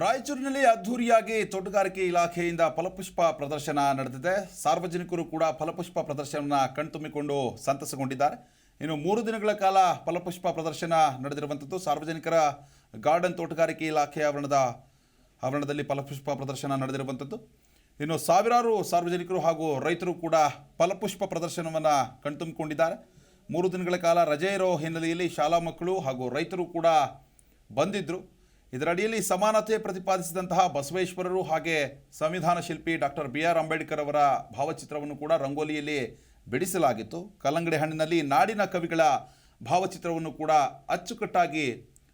ರಾಯಚೂರಿನಲ್ಲಿ ಅದ್ಧೂರಿಯಾಗಿ ತೋಟಗಾರಿಕೆ ಇಲಾಖೆಯಿಂದ ಫಲಪುಷ್ಪ ಪ್ರದರ್ಶನ ನಡೆದಿದೆ. ಸಾರ್ವಜನಿಕರು ಕೂಡ ಫಲಪುಷ್ಪ ಪ್ರದರ್ಶನವನ್ನು ಕಣ್ತುಂಬಿಕೊಂಡು ಸಂತಸಗೊಂಡಿದ್ದಾರೆ. ಇನ್ನು ಮೂರು ದಿನಗಳ ಕಾಲ ಫಲಪುಷ್ಪ ಪ್ರದರ್ಶನ ನಡೆದಿರುವಂಥದ್ದು. ಸಾರ್ವಜನಿಕರ ಗಾರ್ಡನ್ ತೋಟಗಾರಿಕೆ ಇಲಾಖೆ ಆವರಣದ, ಆವರಣದಲ್ಲಿ ಫಲಪುಷ್ಪ ಪ್ರದರ್ಶನ ನಡೆದಿರುವಂಥದ್ದು. ಇನ್ನು ಸಾವಿರಾರು ಸಾರ್ವಜನಿಕರು ಹಾಗೂ ರೈತರು ಕೂಡ ಫಲಪುಷ್ಪ ಪ್ರದರ್ಶನವನ್ನು ಕಣ್ತುಂಬಿಕೊಂಡಿದ್ದಾರೆ. ಮೂರು ದಿನಗಳ ಕಾಲ ರಜೆ ಇರೋ ಹಿನ್ನೆಲೆಯಲ್ಲಿ ಶಾಲಾ ಮಕ್ಕಳು ಹಾಗೂ ರೈತರು ಕೂಡ ಬಂದಿದ್ದರು ಇದರಡಿಯಲ್ಲಿ ಸಮಾನತೆ ಪ್ರತಿಪಾದಿಸಿದಂತಹ ಬಸವೇಶ್ವರರು ಹಾಗೆ ಸಂವಿಧಾನ ಶಿಲ್ಪಿ ಡಾಕ್ಟರ್ ಬಿ ಆರ್ ಅಂಬೇಡ್ಕರ್ ಅವರ ಭಾವಚಿತ್ರವನ್ನು ಕೂಡ ರಂಗೋಲಿಯಲ್ಲಿ ಬಿಡಿಸಲಾಗಿತ್ತು. ಕಲ್ಲಂಗಡಿ ಹಣ್ಣಿನಲ್ಲಿ ನಾಡಿನ ಕವಿಗಳ ಭಾವಚಿತ್ರವನ್ನು ಕೂಡ ಅಚ್ಚುಕಟ್ಟಾಗಿ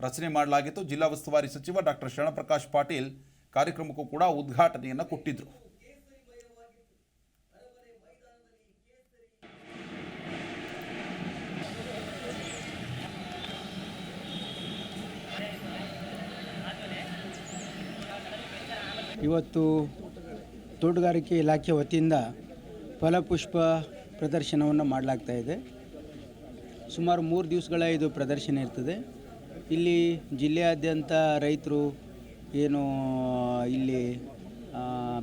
ರಚನೆ ಮಾಡಲಾಗಿತ್ತು. ಜಿಲ್ಲಾ ಉಸ್ತುವಾರಿ ಸಚಿವ ಡಾಕ್ಟರ್ ಶರಣಪ್ರಕಾಶ್ ಪಾಟೀಲ್ ಕಾರ್ಯಕ್ರಮಕ್ಕೂ ಕೂಡ ಉದ್ಘಾಟನೆಯನ್ನು ಕೊಟ್ಟಿದ್ದರು ಇವತ್ತು ತೋಟಗಾರಿಕೆ ಇಲಾಖೆ ವತಿಯಿಂದ ಫಲಪುಷ್ಪ ಪ್ರದರ್ಶನವನ್ನು ಮಾಡಲಾಗ್ತಾ ಇದೆ. ಸುಮಾರು ಮೂರು ದಿವಸಗಳ ಇದು ಪ್ರದರ್ಶನ ಇರ್ತದೆ. ಇಲ್ಲಿ ಜಿಲ್ಲೆಯಾದ್ಯಂತ ರೈತರು ಏನು, ಇಲ್ಲಿ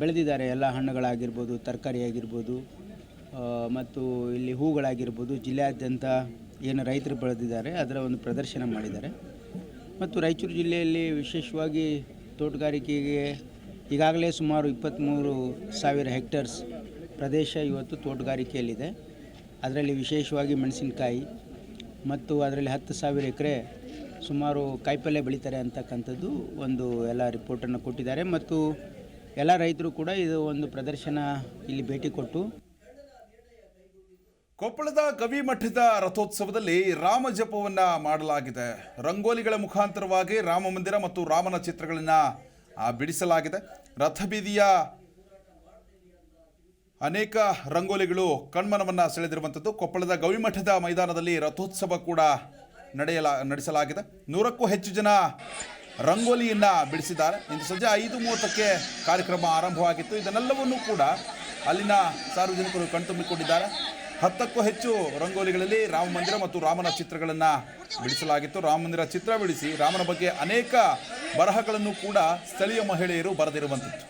ಬೆಳೆದಿದ್ದಾರೆ. ಎಲ್ಲ ಹಣ್ಣುಗಳಾಗಿರ್ಬೋದು, ತರಕಾರಿ ಆಗಿರ್ಬೋದು ಮತ್ತು ಇಲ್ಲಿ ಹೂಗಳಾಗಿರ್ಬೋದು. ಜಿಲ್ಲೆಯಾದ್ಯಂತ ಏನು ರೈತರು ಬೆಳೆದಿದ್ದಾರೆ, ಅದರ ಒಂದು ಪ್ರದರ್ಶನ ಮಾಡಿದ್ದಾರೆ. ಮತ್ತು ರಾಯಚೂರು ಜಿಲ್ಲೆಯಲ್ಲಿ ವಿಶೇಷವಾಗಿ ತೋಟಗಾರಿಕೆಗೆ ಈಗಾಗಲೇ ಸುಮಾರು ಇಪ್ಪತ್ತ್ಮೂರು ಸಾವಿರ ಹೆಕ್ಟರ್ಸ್ ಪ್ರದೇಶ ಇವತ್ತು ತೋಟಗಾರಿಕೆಯಲ್ಲಿದೆ. ಅದರಲ್ಲಿ ವಿಶೇಷವಾಗಿ ಮೆಣಸಿನಕಾಯಿ ಮತ್ತು ಅದರಲ್ಲಿ ಹತ್ತು ಸಾವಿರ ಎಕರೆ ಸುಮಾರು ಕಾಯಿಪಲ್ಯ ಬೆಳೀತಾರೆ ಅಂತಕ್ಕಂಥದ್ದು ಒಂದು ಎಲ್ಲ ರಿಪೋರ್ಟನ್ನು ಕೊಟ್ಟಿದ್ದಾರೆ. ಮತ್ತು ಎಲ್ಲ ರೈತರು ಕೂಡ ಇದು ಒಂದು ಪ್ರದರ್ಶನ ಇಲ್ಲಿ ಭೇಟಿ ಕೊಟ್ಟು ಕೊಪ್ಪಳದ ಗವಿಮಠದ ರಥೋತ್ಸವದಲ್ಲಿ ರಾಮ ಜಪವನ್ನು ಮಾಡಲಾಗಿದೆ. ರಂಗೋಲಿಗಳ ಮುಖಾಂತರವಾಗಿ ರಾಮ ಮಂದಿರ ಮತ್ತು ರಾಮನ ಚಿತ್ರಗಳನ್ನ ಆ, ಬಿಡಿಸಲಾಗಿದೆ. ರಥಬೀದಿಯ ಅನೇಕ ರಂಗೋಲಿಗಳು ಕಣ್ಮನವನ್ನು ಸೆಳೆದಿರುವಂಥದ್ದು. ಕೊಪ್ಪಳದ ಗವಿಮಠದ ಮೈದಾನದಲ್ಲಿ ರಥೋತ್ಸವ ಕೂಡ ನಡೆಯಲ ನಡೆಸಲಾಗಿದೆ. ನೂರಕ್ಕೂ ಹೆಚ್ಚು ಜನ ರಂಗೋಲಿಯನ್ನ ಬಿಡಿಸಿದ್ದಾರೆ. ಇಂದು ಸಂಜೆ ಐದು ಮೂವತ್ತಕ್ಕೆ ಕಾರ್ಯಕ್ರಮ ಆರಂಭವಾಗಿತ್ತು. ಇದನ್ನೆಲ್ಲವನ್ನೂ ಕೂಡ ಅಲ್ಲಿನ ಸಾರ್ವಜನಿಕರು ಕಣ್ತುಂಬಿಕೊಂಡಿದ್ದಾರೆ. ಹತ್ತಕ್ಕೂ ಹೆಚ್ಚು ರಂಗೋಲಿಗಳಲ್ಲಿ ರಾಮ ಮಂದಿರ ಮತ್ತು ರಾಮನ ಚಿತ್ರಗಳನ್ನು ಬಿಡಿಸಲಾಗಿತ್ತು. ರಾಮ ಮಂದಿರ ಚಿತ್ರ ಬಿಡಿಸಿ ರಾಮನ ಬಗ್ಗೆ ಅನೇಕ ಬರಹಗಳನ್ನು ಕೂಡ ಸ್ಥಳೀಯ ಮಹಿಳೆಯರು ಬರೆದಿರುವಂಥದ್ದು.